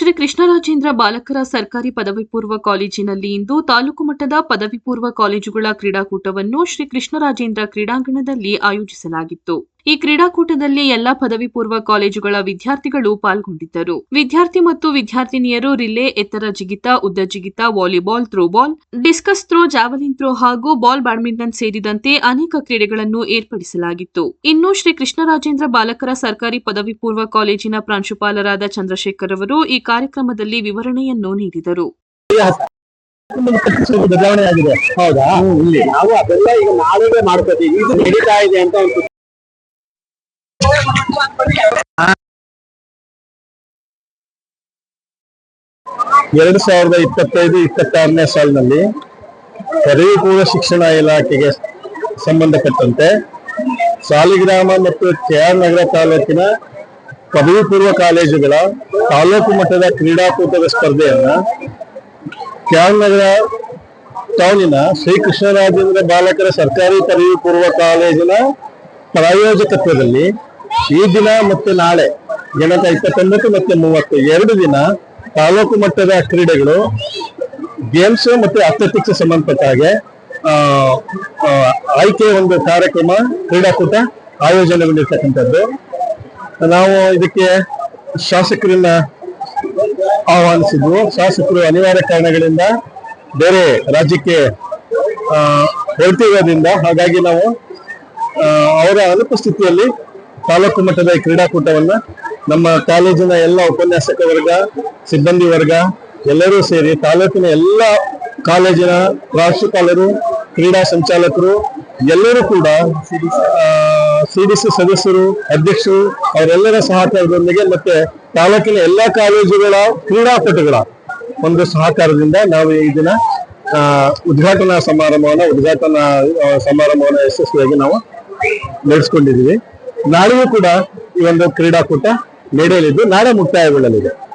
ಶ್ರೀ ಕೃಷ್ಣರಾಜೇಂದ್ರ ಬಾಲಕರ ಸರ್ಕಾರಿ ಪದವಿ ಪೂರ್ವ ಕಾಲೇಜಿನಲ್ಲಿ ಇಂದು ತಾಲೂಕು ಮಟ್ಟದ ಪದವಿ ಪೂರ್ವ ಕಾಲೇಜುಗಳ ಕ್ರೀಡಾಕೂಟವನ್ನು ಶ್ರೀ ಕೃಷ್ಣರಾಜೇಂದ್ರ ಕ್ರೀಡಾಂಗಣದಲ್ಲಿ ಆಯೋಜಿಸಲಾಗಿತ್ತು. ಈ ಕ್ರೀಡಾಕೂಟದಲ್ಲಿ ಎಲ್ಲಾ ಪದವಿ ಪೂರ್ವ ಕಾಲೇಜುಗಳ ವಿದ್ಯಾರ್ಥಿಗಳು ಪಾಲ್ಗೊಂಡಿದ್ದರು. ವಿದ್ಯಾರ್ಥಿ ಮತ್ತು ವಿದ್ಯಾರ್ಥಿನಿಯರು ರಿಲೇ, ಎತ್ತರ ಜಿಗಿತ, ಉದ್ದ ಜಿಗಿತ, volleyball, throwball, discus throw, javelin throw ಹಾಗೂ ಬಾಲ್ ಬ್ಯಾಡ್ಮಿಂಟನ್ ಸೇರಿದಂತೆ ಅನೇಕ ಕ್ರೀಡೆಗಳನ್ನು ಏರ್ಪಡಿಸಲಾಗಿತ್ತು. ಇನ್ನು ಶ್ರೀ ಕೃಷ್ಣರಾಜೇಂದ್ರ ಬಾಲಕರ ಸರ್ಕಾರಿ ಪದವಿ ಪೂರ್ವ ಕಾಲೇಜಿನ ಪ್ರಾಂಶುಪಾಲರಾದ ಚಂದ್ರಶೇಖರ್ ಅವರು ಈ ಕಾರ್ಯಕ್ರಮದಲ್ಲಿ ವಿವರಣೆಯನ್ನು ನೀಡಿದರು. ಬದಲಾವಣೆ ಆಗಿದೆ. ಹೌದಾ? ನಾವು ಅದೆಲ್ಲ ಈಗ ನಾವೇ ಮಾಡ್ಕೋತೀವಿ. ಇದು ನಡೀತಾ ಇದೆ ಅಂತ ಎರಡು ಸಾವಿರದ ಇಪ್ಪತ್ತೈದು, ಇಪ್ಪತ್ತಾರನೇ ಸಾಲಿನಲ್ಲಿ ಪದವಿ ಪೂರ್ವ ಶಿಕ್ಷಣ ಇಲಾಖೆಗೆ ಸಂಬಂಧಪಟ್ಟಂತೆ ಸಾಲಿಗ್ರಾಮ ಮತ್ತು ಕೆಆರ್ ನಗರ ತಾಲೂಕಿನ ಪದವಿ ಪೂರ್ವ ಕಾಲೇಜುಗಳ ತಾಲೂಕು ಮಟ್ಟದ ಕ್ರೀಡಾಕೂಟದ ಸ್ಪರ್ಧೆಯನ್ನ ಕೆಆರ್ ನಗರ ಟೌನಿನ ಶ್ರೀ ಕೃಷ್ಣರಾಜೇಂದ್ರ ಬಾಲಕರ ಸರ್ಕಾರಿ ಪದವಿ ಪೂರ್ವ ಕಾಲೇಜಿನ ಪ್ರಾಯೋಜಕತ್ವದಲ್ಲಿ ಈ ದಿನ ಮತ್ತು ನಾಳೆ ದಿನಾಂಕ ಇಪ್ಪತ್ತೊಂಬತ್ತು ಮತ್ತು ಮೂವತ್ತು, ಎರಡು ದಿನ ತಾಲೂಕು ಮಟ್ಟದ ಕ್ರೀಡೆಗಳು ಗೇಮ್ಸ್ ಮತ್ತು ಅಥ್ಲೆಟಿಕ್ಸ್ ಸಂಬಂಧಪಟ್ಟ ಹಾಗೆ ಆಯ್ಕೆ ಒಂದು ಕಾರ್ಯಕ್ರಮ, ಕ್ರೀಡಾಕೂಟ ಆಯೋಜನೆಗೊಂಡಿರ್ತಕ್ಕಂಥದ್ದು. ನಾವು ಇದಕ್ಕೆ ಶಾಸಕರನ್ನ ಆಹ್ವಾನಿಸಿದ್ವು. ಶಾಸಕರು ಅನಿವಾರ್ಯ ಕಾರಣಗಳಿಂದ ಬೇರೆ ರಾಜ್ಯಕ್ಕೆ ಹೊರಟಿರೋದ್ರಿಂದ ಹಾಗಾಗಿ ನಾವು ಅವರ ಅನುಪಸ್ಥಿತಿಯಲ್ಲಿ ತಾಲೂಕು ಮಟ್ಟದ ಕ್ರೀಡಾಕೂಟವನ್ನು ನಮ್ಮ ಕಾಲೇಜಿನ ಎಲ್ಲ ಉಪನ್ಯಾಸಕ ವರ್ಗ, ಸಿಬ್ಬಂದಿ ವರ್ಗ ಎಲ್ಲರೂ ಸೇರಿ ತಾಲೂಕಿನ ಎಲ್ಲ ಕಾಲೇಜಿನ ಪ್ರಾಂಶುಪಾಲರು, ಕ್ರೀಡಾ ಸಂಚಾಲಕರು ಎಲ್ಲರೂ ಕೂಡ ಸಿಡಿಸಿ ಸದಸ್ಯರು, ಅಧ್ಯಕ್ಷರು ಅವರೆಲ್ಲರ ಸಹಕಾರದೊಂದಿಗೆ ಮತ್ತೆ ತಾಲೂಕಿನ ಎಲ್ಲಾ ಕಾಲೇಜುಗಳ ಕ್ರೀಡಾಪಟುಗಳ ಒಂದು ಸಹಕಾರದಿಂದ ನಾವು ಈ ದಿನ ಉದ್ಘಾಟನಾ ಸಮಾರಂಭವನ್ನ ಉದ್ಘಾಟನಾ ಸಮಾರಂಭವನ್ನ ಯಶಸ್ವಿಯಾಗಿ ನಾವು ನಡೆಸ್ಕೊಂಡಿದ್ದೀವಿ. ನಾಳೆಯೂ ಕೂಡ ಈ ಒಂದು ಕ್ರೀಡಾಕೂಟ ನಡೆಯಲಿದ್ದು ನಾಳೆ ಮುಕ್ತಾಯಗೊಳ್ಳಲಿದೆ.